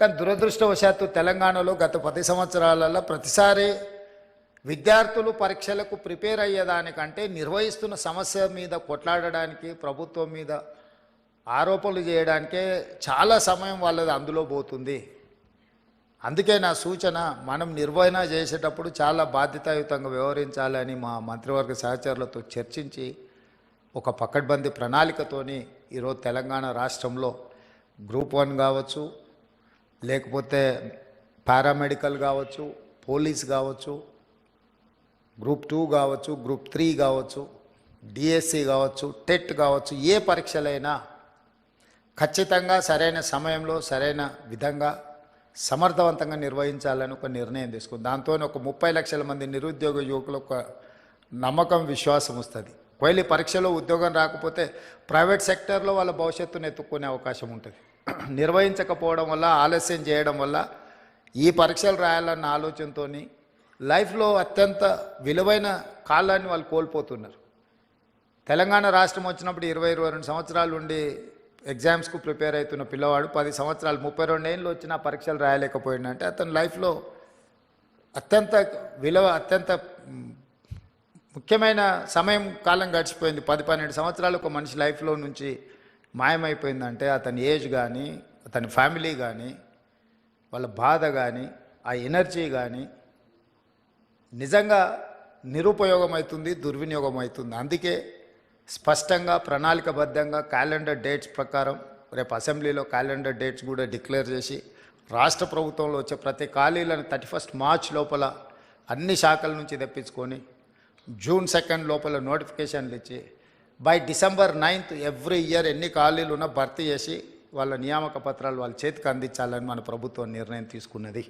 కానీ దురదృష్టవశాత్తు తెలంగాణలో గత పది సంవత్సరాలలో ప్రతిసారి విద్యార్థులు పరీక్షలకు ప్రిపేర్ అయ్యేదానికంటే నిర్వహిస్తున్న సమస్య మీద కొట్లాడడానికి ప్రభుత్వం మీద ఆరోపణలు చేయడానికే చాలా సమయం వాళ్ళది అందులో పోతుంది. అందుకే నా సూచన మనం నిర్వహణ చేసేటప్పుడు చాలా బాధ్యతాయుతంగా వ్యవహరించాలని మా మంత్రివర్గ సహచరులతో చర్చించి ఒక పకడ్బందీ ప్రణాళికతోని ఈరోజు తెలంగాణ రాష్ట్రంలో గ్రూప్ వన్ కావచ్చు లేకపోతే పారామెడికల్ కావచ్చు పోలీస్ కావచ్చు గ్రూప్ టూ కావచ్చు గ్రూప్ త్రీ కావచ్చు డిఎస్సి కావచ్చు టెట్ కావచ్చు ఏ పరీక్షలైనా ఖచ్చితంగా సరైన సమయంలో సరైన విధంగా సమర్థవంతంగా నిర్వహించాలని ఒక నిర్ణయం తీసుకుంది. దాంతో ఒక ముప్పై లక్షల మంది నిరుద్యోగ యువకులకు ఒక నమ్మకం విశ్వాసం వస్తుంది. ఒకవేళ పరీక్షలో ఉద్యోగం రాకపోతే ప్రైవేట్ సెక్టర్లో వాళ్ళ భవిష్యత్తును ఎత్తుక్కునే అవకాశం ఉంటుంది. నిర్వహించకపోవడం వల్ల ఆలస్యం చేయడం వల్ల ఈ పరీక్షలు రాయాలన్న ఆలోచనతో లైఫ్లో అత్యంత విలువైన కాలాన్ని వాళ్ళు కోల్పోతున్నారు. తెలంగాణ రాష్ట్రం వచ్చినప్పుడు ఇరవై ఇరవై రెండు సంవత్సరాలు ఉండి ఎగ్జామ్స్కు ప్రిపేర్ అవుతున్న పిల్లవాడు పది సంవత్సరాలు ముప్పై రెండు ఏళ్ళు వచ్చిన పరీక్షలు రాయలేకపోయిందంటే అతని లైఫ్లో అత్యంత విలువ అత్యంత ముఖ్యమైన సమయం కాలం గడిచిపోయింది. పది పన్నెండు సంవత్సరాలు ఒక మనిషి లైఫ్లో నుంచి మాయమైపోయిందంటే అతని ఏజ్ కానీ అతని ఫ్యామిలీ కానీ వాళ్ళ బాధ కానీ ఆ ఎనర్జీ కానీ నిజంగా నిరుపయోగం అవుతుంది దుర్వినియోగం అవుతుంది అందుకే స్పష్టంగా ప్రణాళికబద్ధంగా క్యాలెండర్ డేట్స్ ప్రకారం రేపు అసెంబ్లీలో క్యాలెండర్ డేట్స్ కూడా డిక్లేర్ చేసి రాష్ట్ర ప్రభుత్వంలో వచ్చే ప్రతి ఖాళీలను థర్టీ ఫస్ట్ మార్చ్ లోపల అన్ని శాఖల నుంచి తెప్పించుకొని జూన్ సెకండ్ లోపల నోటిఫికేషన్లు ఇచ్చి by December ninth every year ఎన్ని ఖాళీలు ఉన్నా భర్తీ చేసి వాళ్ళ నియామక పత్రాలు వాళ్ళ చేతికి అందించాలని మన ప్రభుత్వం నిర్ణయం తీసుకున్నది.